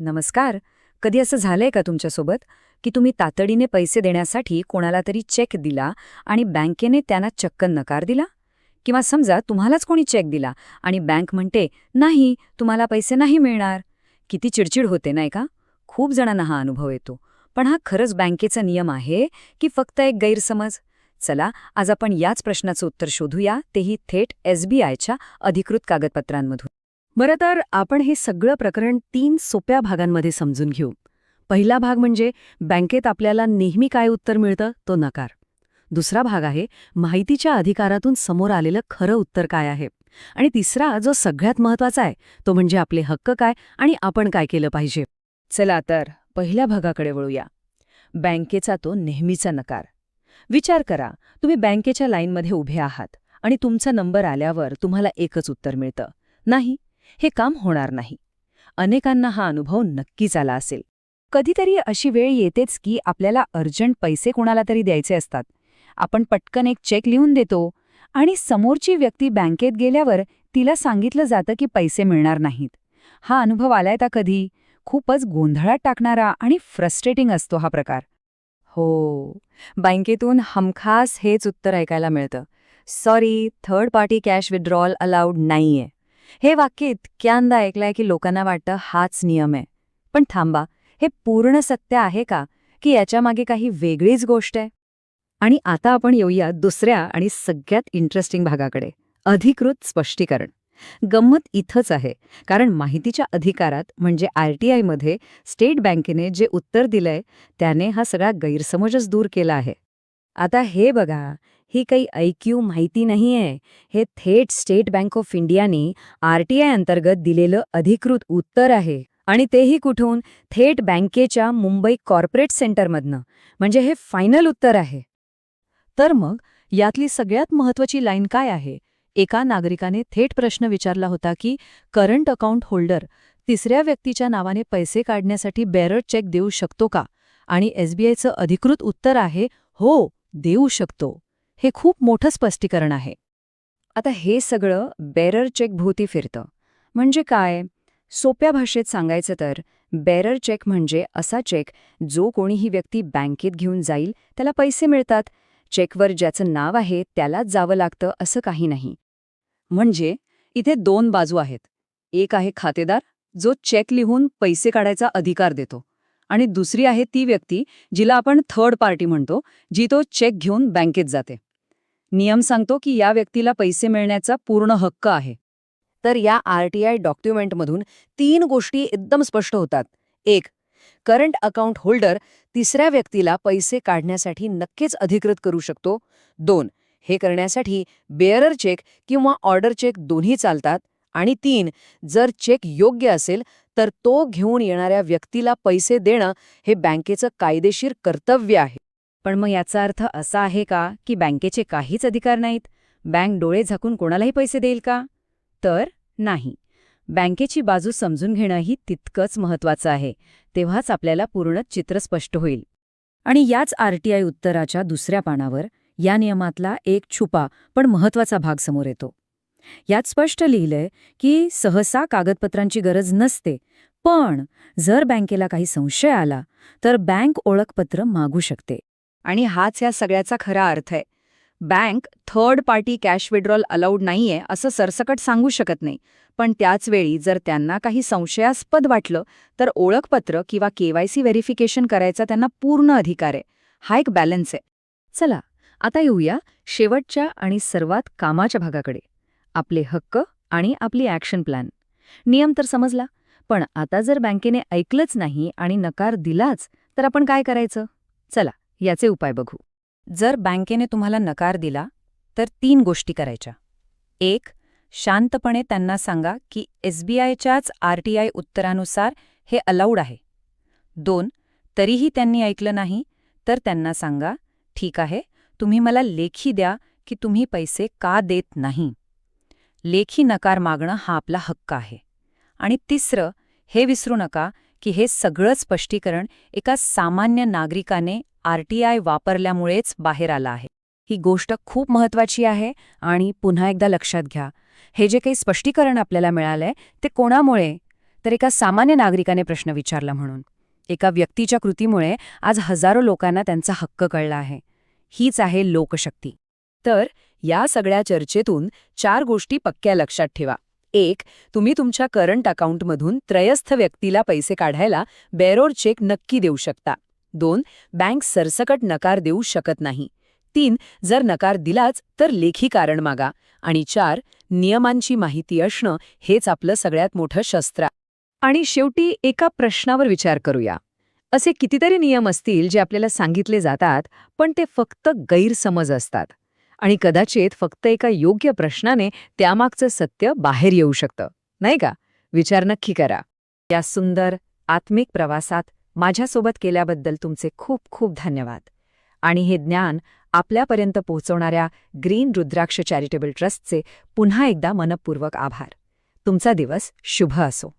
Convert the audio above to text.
नमस्कार. कधी असं झालंय का तुमच्यासोबत की तुम्ही तातडीने पैसे देण्यासाठी कोणाला तरी चेक दिला आणि बँकेने त्यांना चक्क नकार दिला? किंवा समजा तुम्हालाच कोणी चेक दिला आणि बँक म्हणते नाही तुम्हाला पैसे नाही मिळणार. किती चिडचिड होते नाही का? खूप जणांना हा अनुभव येतो. पण हा खरंच बँकेचा नियम आहे की फक्त एक गैरसमज? चला आज आपण याच प्रश्नाचं उत्तर शोधूया. तेही थेट एसबीआयच्या अधिकृत कागदपत्रांमधून. बरं तर आपण हे सगळं प्रकरण तीन सोप्या भागांमध्ये समजून घेऊ. पहिला भाग म्हणजे बँकेत आपल्याला नेहमी काय उत्तर मिळतं? तो नकार. दुसरा भाग आहे माहितीच्या अधिकारातून समोर आलेलं खरं उत्तर काय आहे? आणि तिसरा जो सगळ्यात महत्त्वाचा आहे तो म्हणजे आपले हक्क काय आणि आपण काय केलं पाहिजे? चला तर पहिल्या भागाकडे वळूया. बँकेचा तो नेहमीचा नकार. विचार करा तुम्ही बँकेच्या लाईनमध्ये उभे आहात आणि तुमचा नंबर आल्यावर तुम्हाला एकच उत्तर मिळतं. नाही हे काम होणार नाही. अनेकांना हा अनुभव नक्कीच आला असेल. कधीतरी अशी वेळ येतेच की आपल्याला अर्जंट पैसे कोणाला तरी द्यायचे असतात. आपण पटकन एक चेक लिहून देतो आणि समोरची व्यक्ती बँकेत गेल्यावर तिला सांगितलं जातं की पैसे मिळणार नाहीत. हा अनुभव आलाय का कधी? खूपच गोंधळात टाकणारा आणि फ्रस्ट्रेटिंग असतो हा प्रकार. हो बँकेतून हमखास हेच उत्तर ऐकायला मिळतं. Sorry third party cash withdrawal allowed नाहीये. हे वाक्य इतक्यांदा ऐकलंय की लोकांना वाटतं हाच नियम आहे. पण थांबा हे पूर्ण सत्य आहे का? की याच्यामागे काही वेगळीच गोष्ट आहे? आणि आता आपण येऊया दुसऱ्या आणि सगळ्यात इंटरेस्टिंग भागाकडे अधिकृत स्पष्टीकरण. गंमत इथंच आहे कारण माहितीच्या अधिकारात म्हणजे आरमध्ये स्टेट बँकेने जे उत्तर दिलंय त्याने हा सगळा गैरसमजच दूर केला आहे. आता हे बघा ही काही ऐक्यू माहिती नाहीये. हे थेट स्टेट बँक ऑफ इंडियाने आरटीआय अंतर्गत दिलेलं अधिकृत उत्तर आहे. आणि तेही कुठून? थेट बँकेच्या मुंबई कॉर्पोरेट सेंटरमधनं. म्हणजे हे फायनल उत्तर आहे. तर मग यातली सगळ्यात महत्वाची लाईन काय आहे? एका नागरिकाने थेट प्रश्न विचारला होता की करंट अकाउंट होल्डर तिसऱ्या व्यक्तीच्या नावाने पैसे काढण्यासाठी बेरर चेक देऊ शकतो का? आणि एसबीआयचं अधिकृत उत्तर आहे हो देऊ शकतो. हे खूप मोठं स्पष्टीकरण आहे. आता हे सगळं बेरर चेक भोवती फिरतं. म्हणजे काय? सोप्या भाषेत सांगायचं तर बेरर चेक म्हणजे असा चेक जो कोणीही व्यक्ती बँकेत घेऊन जाईल त्याला पैसे मिळतात. चेकवर ज्याचं नाव आहे त्यालाच जावं लागतं असं काही नाही. म्हणजे इथे दोन बाजू आहेत. एक आहे खातेदार जो चेक लिहून पैसे काढायचा अधिकार देतो. आणि दुसरी आहे ती व्यक्ती जिला आपण थर्ड पार्टी म्हणतो जी तो चेक घेऊन बँकेत जाते. नियम सांगतो की या व्यक्तीला पैसे मिळण्याचा पूर्ण हक्क आहे. तर या आरटीआय डॉक्युमेंटमधून तीन गोष्टी एकदम स्पष्ट होतात. एक करंट अकाउंट होल्डर तिसऱ्या व्यक्तीला पैसे काढण्यासाठी नक्कीच अधिकृत करू शकतो. दोन हे करण्यासाठी बेअरर चेक किंवा ऑर्डर चेक दोन्ही चालतात. आणि तीन जर चेक योग्य असेल तर तो घेऊन येणाऱ्या व्यक्तीला पैसे देणं हे बँकेचं कायदेशीर कर्तव्य आहे. पण मग याचा अर्थ असा आहे का की बँकेचे काहीच अधिकार नाहीत? बँक डोळे झाकून कोणालाही पैसे देईल का? तर नाही. बँकेची बाजू समजून घेणंही तितकंच महत्वाचं आहे. तेव्हाच आपल्याला पूर्ण चित्र स्पष्ट होईल. आणि याच आरटीआय उत्तराच्या दुसऱ्या पानावर या नियमातला एक छुपा पण महत्त्वाचा भाग समोर येतो. यात स्पष्ट लिहिलंय की सहसा कागदपत्रांची गरज नसते पण जर बँकेला काही संशय आला तर बँक ओळखपत्र मागू शकते. आणि हाच या सगळ्याचा खरा अर्थ आहे. Bank third party cash withdrawal allowed नाहीये असं सरसकट सांगू शकत नाही. पण त्याच वेळी जर त्यांना काही संशयास्पद वाटलं तर ओळखपत्र किंवा केवायसी व्हेरिफिकेशन करायचा त्यांना पूर्ण अधिकार आहे. हा एक बॅलन्स आहे. चला आता येऊया शेवटच्या आणि सर्वात कामाच्या भागाकडे. आपले हक्क आणि आपली ॲक्शन प्लॅन नियम तर समजला पण आता जर बँकेने ऐकलंच नाही आणि नकार दिलाच तर आपण काय करायचं? चला याचे उपाय बघू. जर बँकेने तुम्हाला नकार दिला तर तीन गोष्टी करायच्या. एक शांतपणे त्यांना सांगा की एसबीआयच्याच आरटीआय उत्तरानुसार हे अलाउड आहे. दोन तरीही त्यांनी ऐकलं नाही तर त्यांना सांगा ठीक आहे तुम्ही मला लेखी द्या की तुम्ही पैसे का देत नाही. लेखी नकार मागणं हा आपला हक्क आहे. आणि तिसरं हे विसरू नका की हे सगळं स्पष्टीकरण एका सामान्य नागरिकाने आरटीआय वापरल्यामुळेच बाहेर आलं आहे. ही गोष्ट खूप महत्वाची आहे आणि पुन्हा एकदा लक्षात घ्या. हे जे काही स्पष्टीकरण आपल्याला मिळालंय ते कोणामुळे? तर एका सामान्य नागरिकाने प्रश्न विचारला म्हणून. एका व्यक्तीच्या कृतीमुळे आज हजारो लोकांना त्यांचा हक्क कळला आहे. हीच आहे लोकशक्ती. तर या सगळ्या चर्चेतून चार गोष्टी पक्क्या लक्षात ठेवा. एक तुम्ही तुमच्या करंट अकाउंटमधून त्रयस्थ व्यक्तीला पैसे काढायला बेरोर चेक नक्की देऊ शकता. दोन बँक सरसकट नकार देऊ शकत नाही. तीन जर नकार दिलाच तर लेखी कारण मागा. आणि चार नियमांची माहिती असणं हेच आपलं सगळ्यात मोठं शस्त्र. आणि शेवटी एका प्रश्नावर विचार करूया. असे कितीतरी नियम असतील जे आपल्याला सांगितले जातात पण ते फक्त गैरसमज असतात. आणि कदाचित फक्त एका योग्य प्रश्नाने त्यामागचं सत्य बाहेर येऊ शकतं. नाही का? विचार नक्की करा. या सुंदर आत्मिक प्रवासात माझ्यासोबत केल्याबद्दल तुमचे खूप खूप धन्यवाद. आणि हे ज्ञान आपल्यापर्यंत पोहोचवणाऱ्या ग्रीन रुद्राक्ष चॅरिटेबल ट्रस्टचे पुन्हा एकदा मनपूर्वक आभार. तुमचा दिवस शुभ असो.